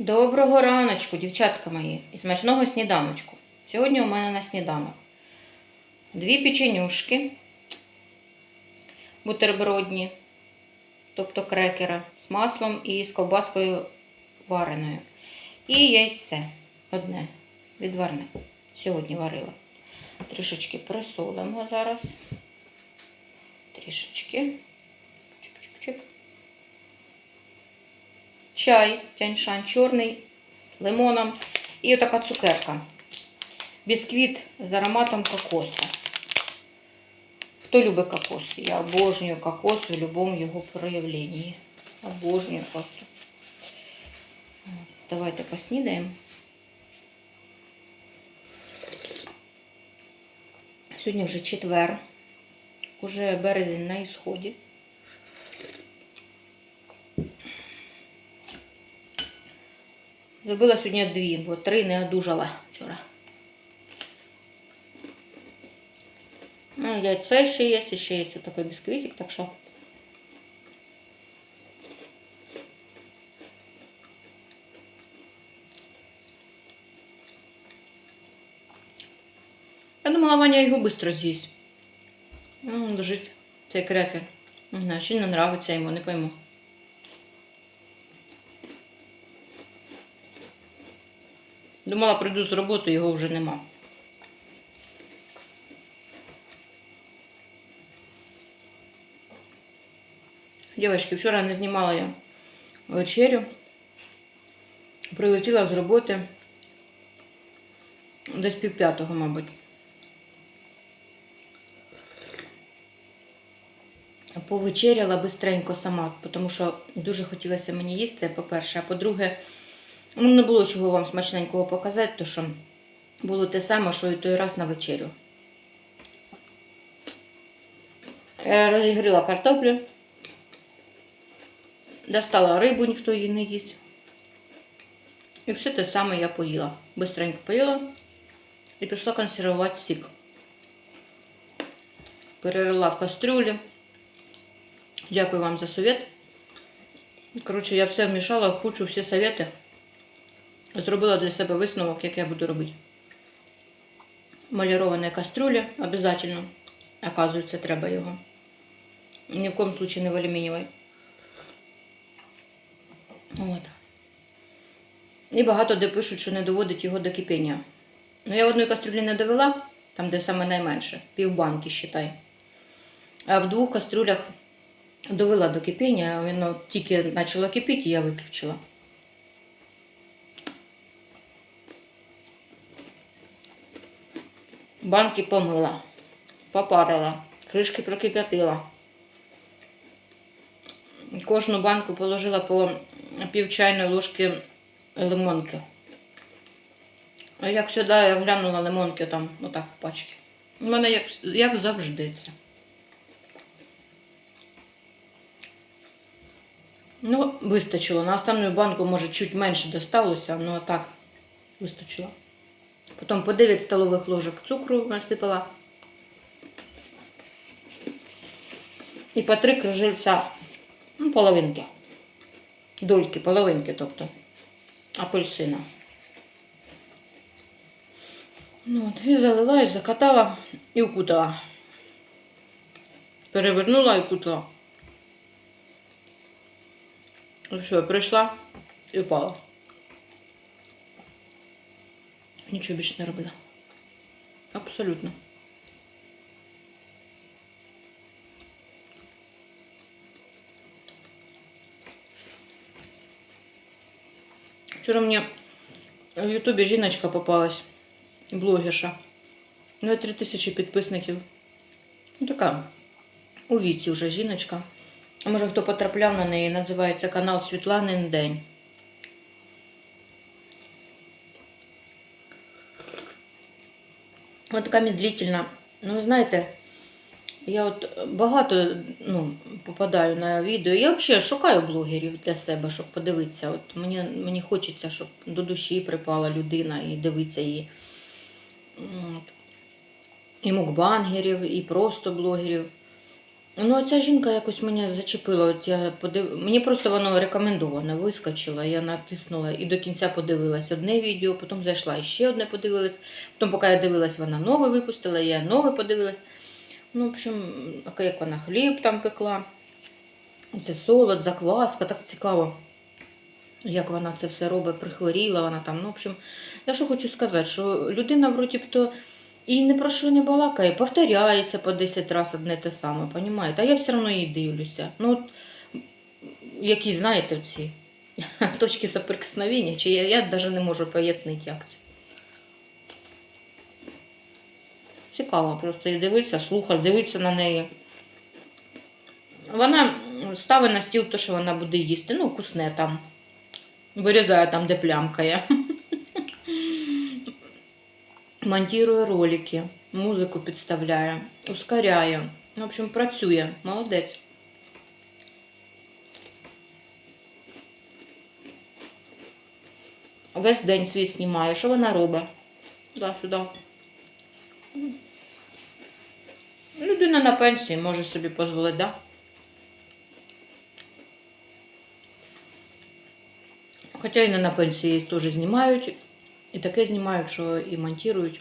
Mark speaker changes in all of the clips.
Speaker 1: Доброго раночку, дівчатка мої, і смачного сніданочку. Сьогодні у мене на сніданок дві печенюшки бутербродні, тобто крекера з маслом і з ковбаскою вареною. І яйце одне відварне. Сьогодні варила. Трішечки присолимо зараз. Трішечки. Чик-чик-чик. Чай тяньшан чорний з лимоном. І отака цукерка. Бісквіт з ароматом кокосу. Хто любить кокос? Я обожнюю кокос в будь-якому його проявленні. Обожнюю просто. Давайте поснідаємо. Сьогодні вже четвер. Уже березень на ісході. Зробила сьогодні дві, бо три не одужала вчора. Ну, яйце ще є, ще є ось такий бісквітик, так що. Я думала, Ваня його швидко з'їсть. Ну, лежить цей крекер. Не знаю, чи не нравиться йому, не пойму. Думала, прийду з роботи, його вже нема. Дівчатки, вчора не знімала я вечерю. Прилетіла з роботи десь пів п'ятого, мабуть. Повечеряла бистренько сама, тому що дуже хотілося мені їсти, по-перше, а по-друге, ну, не було чого вам смачненького показати, тому що було те саме, що і той раз на вечерю. Розігріла картоплю, достала рибу, ніхто її не їсть. І все те саме я поїла. Бистренько поїла і пішла консервувати сік. Перелила в кастрюлю. Дякую вам за совет. Коротше, я все вмішала кучу всі совети. Зробила для себе висновок, як я буду робити. Малірована кастрюля обов'язково. Оказується, треба його. Ні в коем случае не в алюмінієвій. От. І багато де пишуть, що не доводить його до кипіння. Ну, я в одної кастрюлі не довела, там, де саме найменше, півбанки, считай. А в двох кастрюлях довела до кипіння, воно тільки почало кипіти, і я виключила. Банки помила, попарила, кришки прокип'ятила. Кожну банку положила по пів чайної ложки лимонки. Як сюди я глянула лимонки там, отак в пачці. У мене як, як завжди це. Ну, вистачило. На останню банку, може, чуть менше досталося, ну а так вистачило. Потім по 9 столових ложок цукру насипала. І по 3 кружильця, ну, половинки. Дольки, половинки, тобто. Апельсина. Ну, от, і залила, і закатала, і укутала. Перевернула і укутала. І все, прийшла і впала. Нічого більше не робила. Абсолютно. Вчора мені в Ютубі жіночка попалась, блогерша. Ну, 3 тисячі підписників. Ну, така у віці вже жіночка. А може хто потрапляв на неї, називається канал Світланин День. Ось така медлительна. Ну, знаєте, я от багато ну, попадаю на відео. Я взагалі шукаю блогерів для себе, щоб подивитися. От мені, мені хочеться, щоб до душі припала людина і дивитися її. От. І мукбангерів, і просто блогерів. Ну, ця жінка якось мене зачепила. От я подив... Мені просто воно рекомендовано вискочило. Я натиснула і до кінця подивилась одне відео, потім зайшла і ще одне подивилась. Потім, поки я дивилась, вона нове випустила, я нове подивилась. Ну, в общем, як вона хліб там пекла. Це солод, закваска, так цікаво. Як вона це все робить, прихворіла вона там. Ну, в общем, я що хочу сказати, що людина вроді б то і ні про що не балакає, повторяється по 10 разів одне те саме, понімаєте? А я все одно її дивлюся. Ну, от, які, знаєте, ці точки соприкосновення, чи я, я навіть не можу пояснити, як це. Цікаво просто і дивитися, слухати, дивитися на неї. Вона ставить на стіл те, що вона буде їсти. Ну, вкусне там. Вирізає там, де плямкає. Монтує ролики, музику підставляє, ускоряє. В общем, працює. Молодець. Весь день свій знімає. Що вона робить? Да, сюди. Людина на пенсії може собі дозволити, да? Хоча і не на пенсії теж знімають. І таке знімають, що і монтують.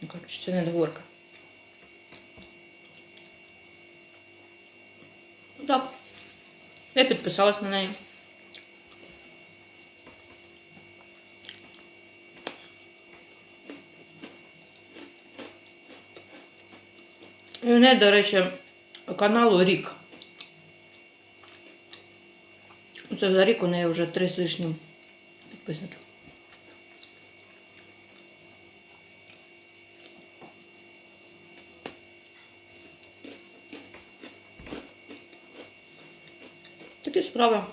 Speaker 1: Ну, коротше, це не договорка. Ну, Так. Я підписалась на неї. І у неї, до речі, каналу Рік. Це за рік у неї вже три з лишнім підписники. Такі справи.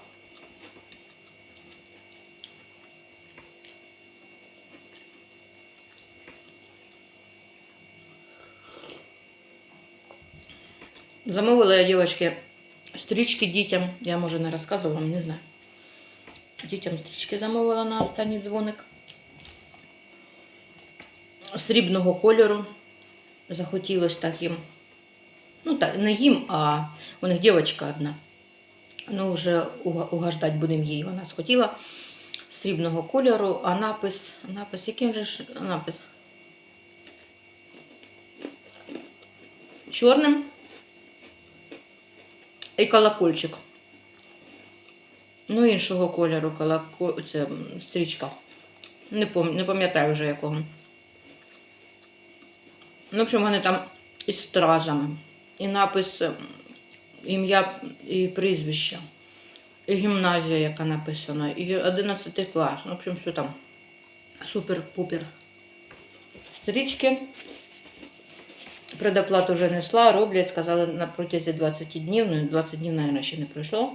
Speaker 1: Замовила я дівчатки стрічки дітям. Я може не розказувала, не знаю. Дітям стрічки замовила на останній дзвоник. Срібного кольору. Захотілося так їм. Ну, так, не їм, а у них дівчинка одна. Ну, вже угождать будемо їй. Вона схотіла срібного кольору, а напис. Напис, яким же ж напис? Чорним. І колокольчик. Ну, іншого кольору колоко... це стрічка. Не, не пам'ятаю вже якого. Ну, в общем, вони там із стразами. І напис ім'я і прізвище. І гімназія, яка написана, і 11 клас. Ну, в общем, все там супер-пупер. Стрічки. Предоплату вже несла, роблять, сказали на протязі 20 днів. Ну, 20 днів, мабуть, ще не пройшло.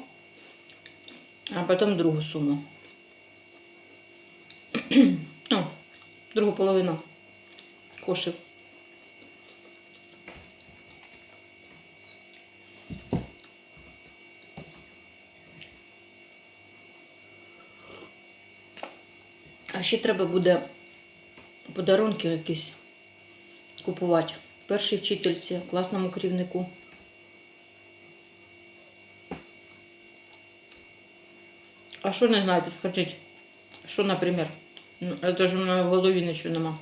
Speaker 1: А потім другу суму. ну, другу половину коштів. Ще треба буде подарунки якісь купувати. Першій вчительці, класному керівнику. А що не знаю, підскажіть? Що, наприклад? Ну, Це ж у мене в голові нічого нема.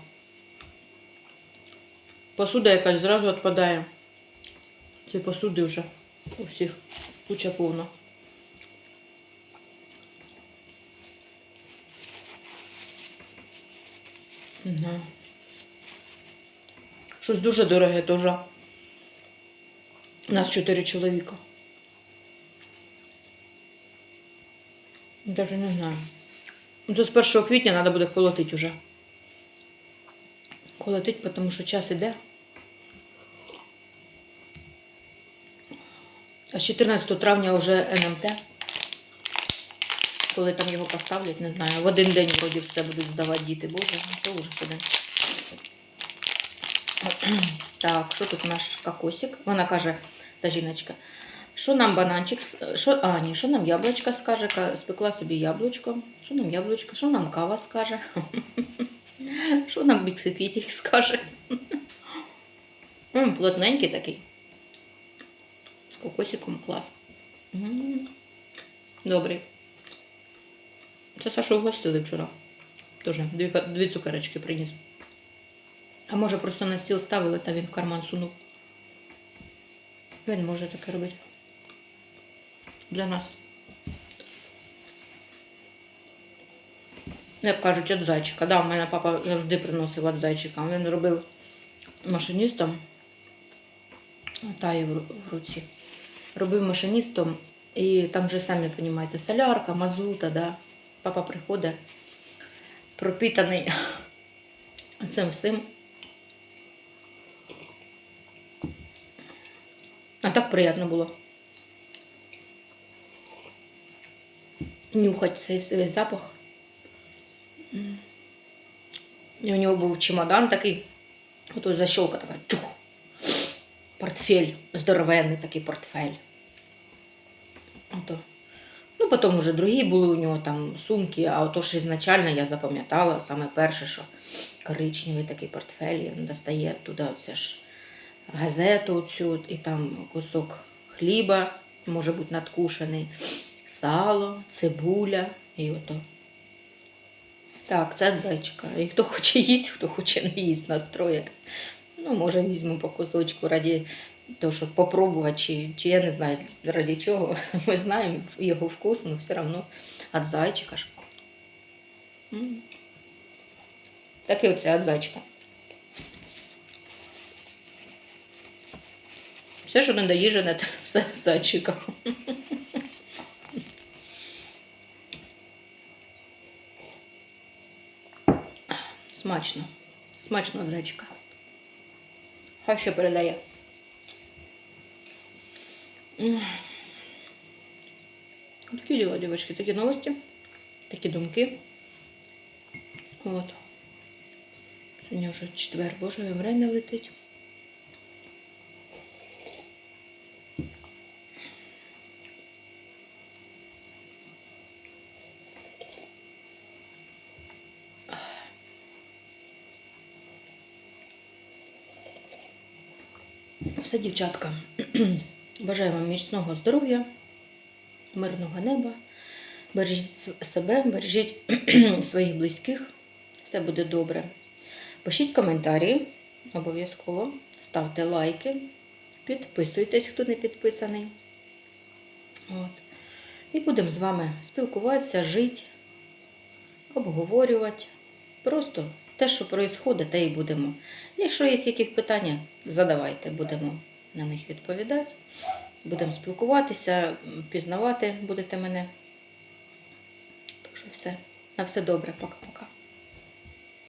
Speaker 1: Посуда якась зразу відпадає. Ці посуди вже у всіх куча повна. Да. Щось дуже дороге теж. У нас чотири чоловіка. Даже не знаю. То з 1 квітня треба буде колотити вже. Колотить, тому що час іде. А з 14 травня вже НМТ. Коли там його поставлять, не знаю. В один день вроді все будуть здавати діти. Боже, ну, це ужас один. Так, що тут наш кокосик? Вона каже, та жіночка, що нам бананчик, що, а, ні, що нам яблучко скаже, спекла собі яблучко, що нам яблучко, що нам кава скаже, що нам біксиквітік скаже. Плотненький такий. З кокосиком клас. Добрий. Це Сашу вгостили вчора. Тоже дві, дві цукерочки приніс. А може просто на стіл ставили та він в карман сунув. Він може таке робити. Для нас. Як кажуть, від зайчика. Да, у мене папа завжди приносив від зайчика. Він робив машиністом. Тає в руці. Робив машиністом. І там же самі розумієте, солярка, мазута, да. Папа приходить, пропитаний цим всім. А так приємно було. Нюхати цей весь запах. І у нього був чемодан такий, ото защолка така, чух. Портфель, здоровенний такий портфель. Ото. Ну, потім вже другі були у нього там сумки, а ото ізначально я запам'ятала саме перше, що коричневий такий портфель, він достає туди оце ж газету цю, і там кусок хліба, може бути надкушений, сало, цибуля і ото. Так, це зайчика. І хто хоче їсть, хто хоче не їсть настроє. Ну, може, візьму по кусочку раді того, щоб попробувати, чи, чи я не знаю раді чого. Ми знаємо його вкус, але все одно від зайчика ж. М. Так і оце від зайчика. Все, що не доїжене, це все зайчика. Смачно. Смачно зайчика. Хай ще передає. Такі діла, дівчатки, такі новості, такі думки. От. Сьогодні вже четвер, боже, время летить. Все, дівчатка. Бажаю вам міцного здоров'я, мирного неба. Бережіть себе, бережіть своїх близьких. Все буде добре. Пишіть коментарі обов'язково, ставте лайки, підписуйтесь, хто не підписаний. От. І будемо з вами спілкуватися, жити, обговорювати. Просто те, що відбувається, те і будемо. Якщо є якісь питання, задавайте, будемо на них відповідати. Будемо спілкуватися, пізнавати будете мене. Що все. На все добре, пока-пока.